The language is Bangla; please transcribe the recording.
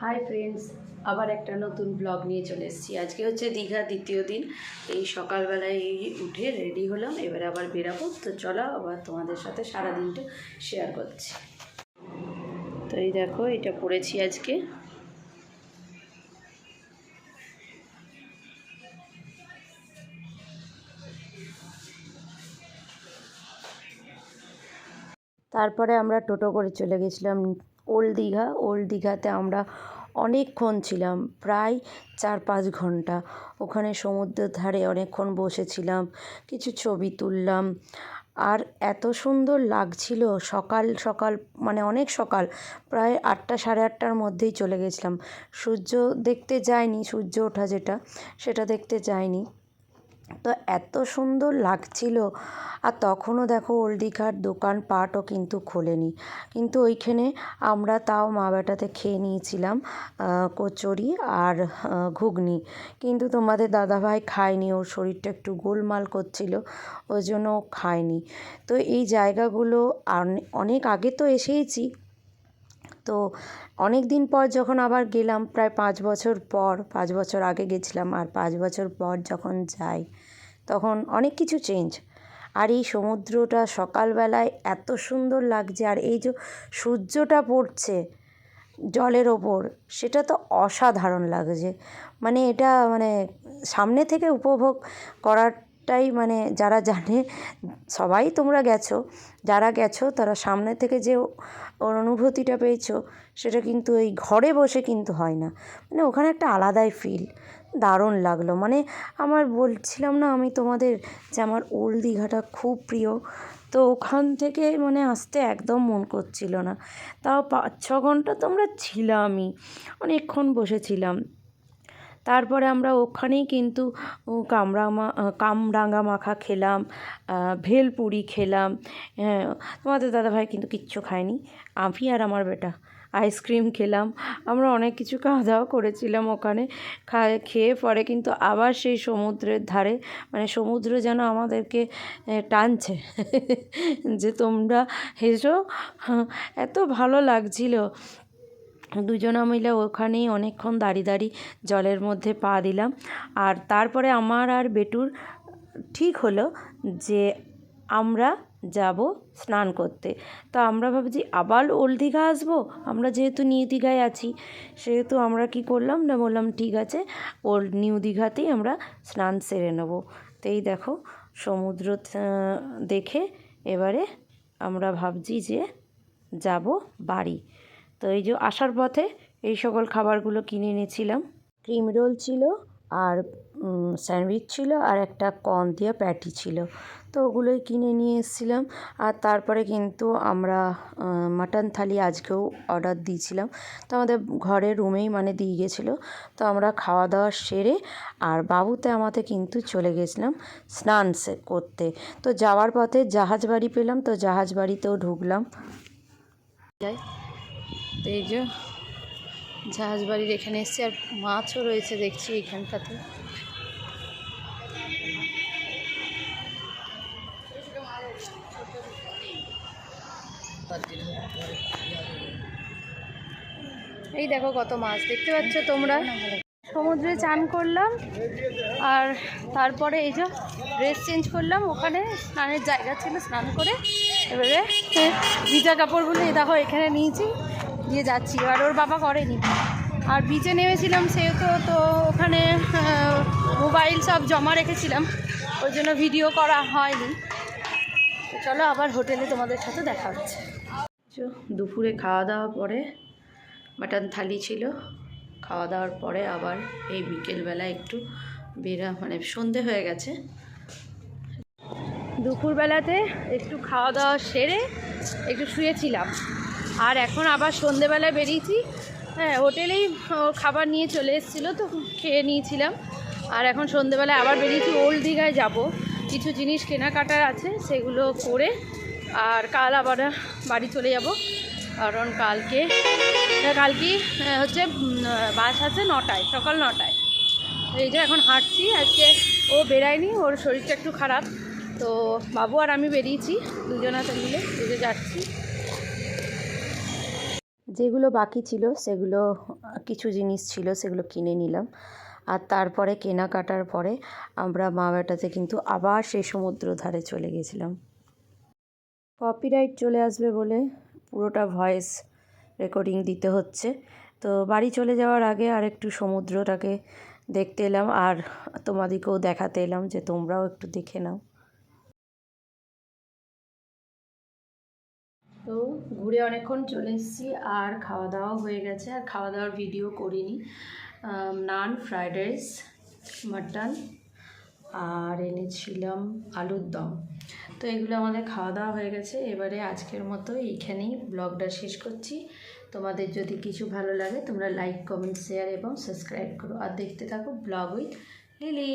হাই ফ্রেন্ডস আবার একটা নতুন ব্লগ নিয়ে চলে এসেছি। আজকে হচ্ছে দীঘা দ্বিতীয় দিন। এই সকালবেলায় উঠে রেডি হলাম, এবারে আবার বেরাবো। তো চলো আবার তোমাদের সাথে সারা দিনটা শেয়ার করছি। তো এই দেখো, এটা পড়েছি আজকে। তারপরে আমরা টোটো করে চলে গেছিলাম ওল্ড দীঘা। ওল্ড দীঘাতে আমরা অনেকক্ষণ ছিলাম, প্রায় চার পাঁচ ঘণ্টা। ওখানে সমুদ্রের ধারে অনেকক্ষণ বসেছিলাম, কিছু ছবি তুললাম। আর এত সুন্দর লাগছিল, সকাল সকাল মানে অনেক সকাল, প্রায় আটটা, সাড়ে আটটার মধ্যেই চলে গেছিলাম। সূর্য দেখতে যাইনি সূর্য ওঠা যেটা, সেটা দেখতে যাইনি তো এত সুন্দর লাগছিল। আর তখনও দেখো ওল্ড দীঘার দোকানপাটও কিন্তু খোলেনি। কিন্তু ওইখানে আমরা তাও মা বেটাতে খেয়ে নিয়েছিলাম কচুরি আর ঘুগনি। কিন্তু তোমাদের দাদাভাই খায়নি, ওর শরীরটা একটু গোলমাল করছিল, ওই জন্য খায়নি। তো এই জায়গাগুলো অনেক আগে তো এসেইছি তো অনেক দিন পর যখন আবার গেলাম, প্রায় পাঁচ বছর পর, পাঁচ বছর আগে গেছিলাম আর পাঁচ বছর পর যখন যাই, তখন অনেক কিছু চেঞ্জ আর এই সমুদ্রটা সকালবেলায় এত সুন্দর লাগছে আর এই যে সূর্যটা পড়ছে জলের ওপর, সেটা তো অসাধারণ লাগছে। মানে এটা মানে সামনে থেকে উপভোগ করাটাই মানে যারা জানে, সবাই তোমরা গেছো। যারা গেছো, তারা সামনে থেকে যে ওর অনুভূতিটা পেয়েছ, সেটা কিন্তু এই ঘরে বসে কিন্তু হয় না। মানে ওখানে একটা আলাদাই ফিল দারুণ লাগল। মানে আমার বলছিলাম না আমি তোমাদের যে আমার ওল্ড দীঘাটা খুব প্রিয়, তো ওখান থেকে মানে আসতে একদম মন করছিল না। তাও পাঁচ ছ ঘণ্টা তো আমরা ছিলামই, অনেকক্ষণ বসেছিলাম। তারপরে আমরা ওখানেই কিন্তু কামরা মা কামরাঙা মাখা খেলাম ভেলপুরি খেলাম হ্যাঁ তোমাদের দাদাভাই কিন্তু কিচ্ছু খায়নি। আমি আর আমার বেটা আইসক্রিম খেলাম। আমরা অনেক কিছু খাওয়া দাওয়া করেছিলাম ওখানে। খায়, খেয়ে পরে কিন্তু আবার সেই সমুদ্রের ধারে মানে সমুদ্র যেন আমাদেরকে টানছে। যে তোমরা হেসো এত ভালো লাগছিল। দুজনা মিলে ওখানেই অনেকক্ষণ দাঁড়িয়ে দাঁড়িয়ে জলের মধ্যে পা দিলাম। আর তারপরে আমার আর বেটুর ঠিক হলো যে আমরা যাব স্নান করতে। তো আমরা ভাবছি, আবার ওল্ড দীঘা আসব? আমরা যেহেতু নিউ দীঘায় আছি, সেহেতু আমরা কি করলাম না বললাম, ঠিক আছে ওল্ড নিউ দীঘাতেই আমরা স্নান সেরে নেব। তো এই দেখো, সমুদ্র দেখে এবারে আমরা ভাবছি যে যাব বাড়ি। তো এই যে আসার পথে এই সকল খাবারগুলো কিনে এনেছিলাম। ক্রিম রোল ছিল আর স্যান্ডউইচ ছিল আর একটা কর্ন দিয়ে প্যাটি ছিল। তো ওগুলোই কিনে নিয়ে এসেছিলাম। আর তারপরে কিন্তু আমরা মাটন থালি আজকেও অর্ডার দিয়েছিলাম। তো আমাদের ঘরের রুমেই মানে দিয়ে গেছিল। তো আমরা খাওয়া দাওয়া সেরে আর বাবুতে আমাতে কিন্তু চলে গেছিলাম স্নান করতে। তো যাওয়ার পথে জাহাজ বাড়ি পেলাম। তো জাহাজ বাড়িতেও ঢুকলাম। যাই। তো এই যে জাহাজ বাড়ির এখানে এসছি আর মাছও রয়েছে দেখছি এখানটাতে। এই দেখো কত মাছ, দেখতে পাচ্ছ তোমরা? সমুদ্রে চান করলাম আর তারপরে এই যে ড্রেস চেঞ্জ করলাম, ওখানে স্নানের জায়গা ছিল স্নান করে। এবারে ভিজা কাপড়গুলো দেখো এখানে নিয়েছি। দিয়ে যাচ্ছি। আর ওর বাবা করেনি। আর বিচে নেমেছিলাম সেহেতু তো ওখানে মোবাইল সব জমা রেখেছিলাম। ওই জন্য ভিডিও করা হয়নি। তো চলো আবার হোটেলে তোমাদের সাথে দেখা হচ্ছে। দুপুরে খাওয়া দাওয়া পরে মাটন থালি ছিল। খাওয়া দাওয়ার পরে আবার এই বিকেলবেলা একটু বেরা মানে সন্ধে হয়ে গেছে। দুপুরবেলাতে একটু খাওয়া দাওয়া সেরে একটু শুয়েছিলাম। আর এখন আবার সন্ধেবেলায় বেরিয়েছি। হ্যাঁ হোটেলেই খাবার নিয়ে চলে এসেছিল তো, খেয়ে নিয়েছিলাম। আর এখন সন্ধেবেলায় আবার বেরিয়েছি, ওল্ড দীঘায় যাব। কিছু জিনিস কেনাকাটার আছে, সেগুলো করে আর কাল আবার বাড়ি চলে যাব। কারণ কালকে কালকে হচ্ছে বাস আছে নটায়, সকাল নটায়। এই যে এখন হাঁটছি, আজকে ও বেরায়নি, ওর শরীরটা একটু খারাপ। তো বাবু আর আমি বেরিয়েছি দুজনাতে মিলে যে যাচ্ছি। যেগুলো বাকি ছিল, সেগুলো, কিছু জিনিস ছিল, সেগুলো কিনে নিলাম। আর তারপরে কেনাকাটার পরে আমরা মা বেটাতে কিন্তু আবার সেই সমুদ্র ধারে চলে গেছিলাম। কপিরাইট চলে আসবে বলে পুরোটা ভয়েস রেকর্ডিং দিতে হচ্ছে। তো বাড়ি চলে যাওয়ার আগে আর একটু সমুদ্রটাকে দেখতে এলাম আর তোমাদেরকেও দেখাতে এলাম যে তোমরাও একটু দেখে নাও। তো ঘুরে অনেকক্ষণ চলে এসেছি আর খাওয়া দাওয়া হয়ে গেছে। আর খাওয়া দাওয়ার ভিডিও করিনি নান ফ্রায়েড রাইস মাটন আর এনেছিলাম আলুর দম। তো এগুলো আমাদের খাওয়া দাওয়া হয়ে গেছে। এবারে আজকের মতো এইখানেই ব্লগটা শেষ করছি। তোমাদের যদি কিছু ভালো লাগে, তোমরা লাইক কমেন্ট শেয়ার এবং সাবস্ক্রাইব করো। আর দেখতে থাকো ব্লগ উইথ লিলি